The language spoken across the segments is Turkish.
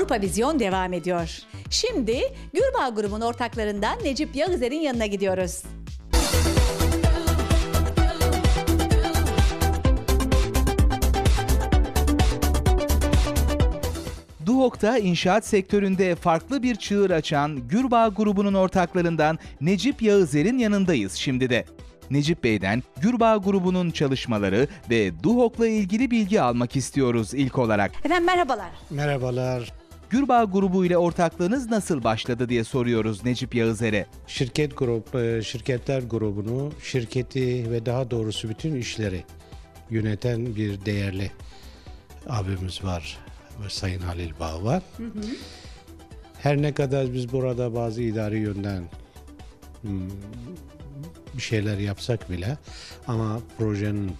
Avrupa Vizyon devam ediyor. Şimdi Gürbağ grubun ortaklarından Necip Yağızer'in yanına gidiyoruz. Duhok'ta inşaat sektöründe farklı bir çığır açan Gürbağ grubunun ortaklarından Necip Yağızer'in yanındayız şimdi de. Necip Bey'den Gürbağ grubunun çalışmaları ve Duhok'la ilgili bilgi almak istiyoruz ilk olarak. Efendim merhabalar. Merhabalar. Gürbağ grubu ile ortaklığınız nasıl başladı diye soruyoruz Necip Yağızer'e. Şirket grup, e, şirketler grubunu, şirketi ve daha doğrusu bütün işleri yöneten bir değerli abimiz var. Sayın Halil Bağ var. Her ne kadar biz burada bazı idari yönden hmm, bir şeyler yapsak bile ama projenin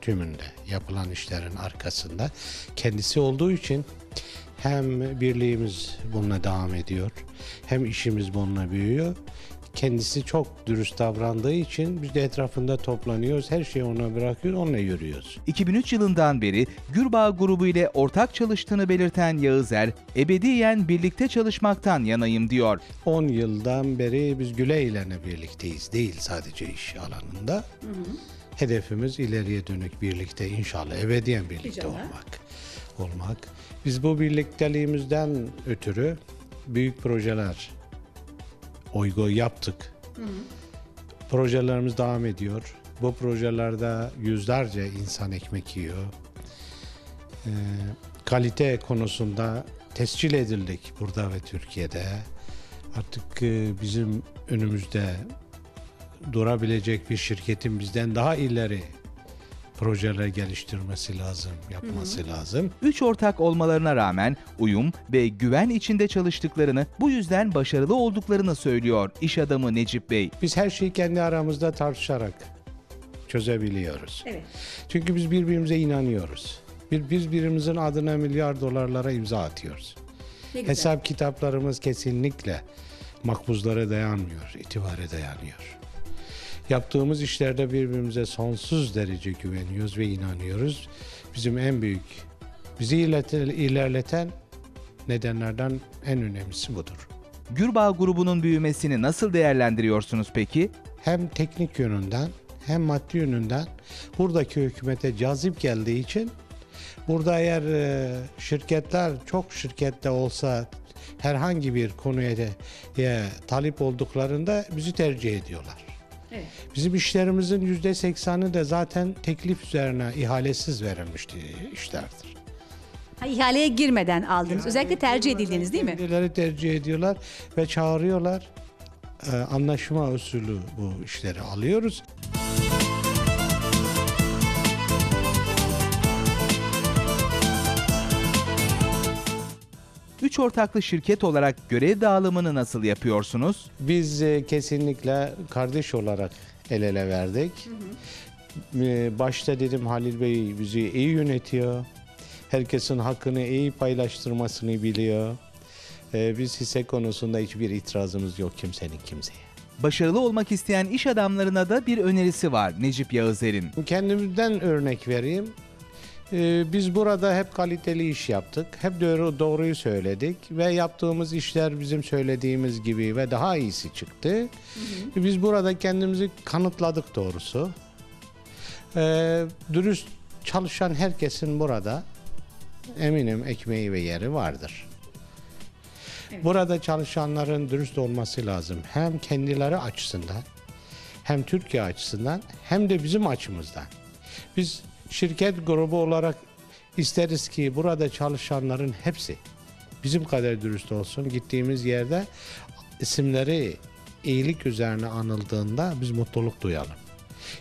tümünde yapılan işlerin arkasında kendisi olduğu için hem birliğimiz bununla devam ediyor hem işimiz bununla büyüyor. Kendisi çok dürüst davrandığı için biz de etrafında toplanıyoruz. Her şeyi ona bırakıyoruz, onunla yürüyoruz. 2003 yılından beri Gürbağ grubu ile ortak çalıştığını belirten Yağızer, ebediyen birlikte çalışmaktan yanayım diyor. 10 yıldan beri biz Güle ile birlikteyiz. Değil sadece iş alanında. Hedefimiz ileriye dönük birlikte inşallah ebediyen birlikte İnşallah. olmak. Olmak. Biz bu birlikteliğimizden ötürü büyük projeler uygu yaptık. Projelerimiz devam ediyor. Bu projelerde yüzlerce insan ekmek yiyor. Ee, kalite konusunda tescil edildik burada ve Türkiye'de. Artık e, bizim önümüzde durabilecek bir şirketin bizden daha ileri projeler geliştirmesi lazım, yapması lazım. Üç ortak olmalarına rağmen uyum ve güven içinde çalıştıklarını, bu yüzden başarılı olduklarını söylüyor iş adamı Necip Bey. Biz her şeyi kendi aramızda tartışarak çözebiliyoruz. Evet. Çünkü biz birbirimize inanıyoruz. Bir, biz birbirimizin adına milyar dolarlara imza atıyoruz. Hesap kitaplarımız kesinlikle makbuzlara dayanmıyor, itibare dayanıyor. Yaptığımız işlerde birbirimize sonsuz derece güveniyoruz ve inanıyoruz. Bizim en büyük, bizi ilerleten, nedenlerden en önemlisi budur. Gürbağ grubunun büyümesini nasıl değerlendiriyorsunuz peki? Hem teknik yönünden hem maddi yönünden buradaki hükümete cazip geldiği için burada eğer e, şirketler çok şirkette olsa herhangi bir konuya de, talip olduklarında bizi tercih ediyorlar. Evet. Bizim işlerimizin yüzde seksanı da zaten teklif üzerine ihalesiz verilmiş işlerdir. Ha, ihaleye girmeden aldınız. Özellikle tercih edildiğiniz değil mi? Kendileri tercih ediyorlar ve çağırıyorlar. Ee, anlaşma usulü bu işleri alıyoruz. Üç ortaklı şirket olarak görev dağılımını nasıl yapıyorsunuz? Biz e, kesinlikle kardeş olarak el ele verdik. E, Başta dedim Halil Bey bizi iyi yönetiyor. Herkesin hakkını iyi paylaştırmasını biliyor. E, Biz hisse konusunda hiçbir itirazımız yok kimsenin kimseye. Başarılı olmak isteyen iş adamlarına da bir önerisi var Necip Yağızer'in. Kendimden örnek vereyim. Ee, Biz burada hep kaliteli iş yaptık. Hep doğru, doğruyu söyledik ve yaptığımız işler bizim söylediğimiz gibi ve daha iyisi çıktı. Biz burada kendimizi kanıtladık doğrusu. Ee, dürüst çalışan herkesin burada eminim ekmeği ve yeri vardır. Burada çalışanların dürüst olması lazım. Hem kendileri açısından hem Türkiye açısından hem de bizim açımızdan. Biz şirket grubu olarak isteriz ki burada çalışanların hepsi bizim kadar dürüst olsun. Gittiğimiz yerde isimleri iyilik üzerine anıldığında biz mutluluk duyalım.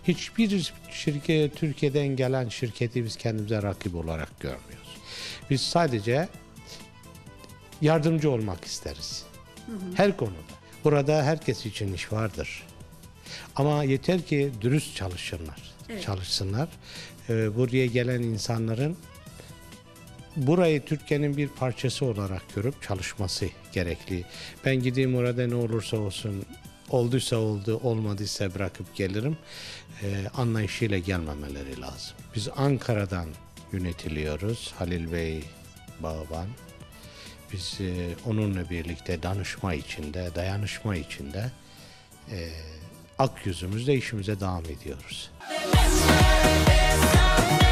Hiçbir şirket Türkiye'den gelen şirketi biz kendimize rakip olarak görmüyoruz. Biz sadece yardımcı olmak isteriz. Her konuda. Burada herkes için iş vardır. Ama yeter ki dürüst çalışsınlar. Çalışsınlar. Ee, buraya gelen insanların burayı Türkiye'nin bir parçası olarak görüp çalışması gerekli. Ben gideyim orada ne olursa olsun olduysa oldu, olmadıysa bırakıp gelirim. Ee, anlayışıyla gelmemeleri lazım. Biz Ankara'dan yönetiliyoruz. Halil Bey, Bağban. biz e, onunla birlikte danışma içinde, dayanışma içinde e, ak yüzümüzle işimize devam ediyoruz. Somewhere there's something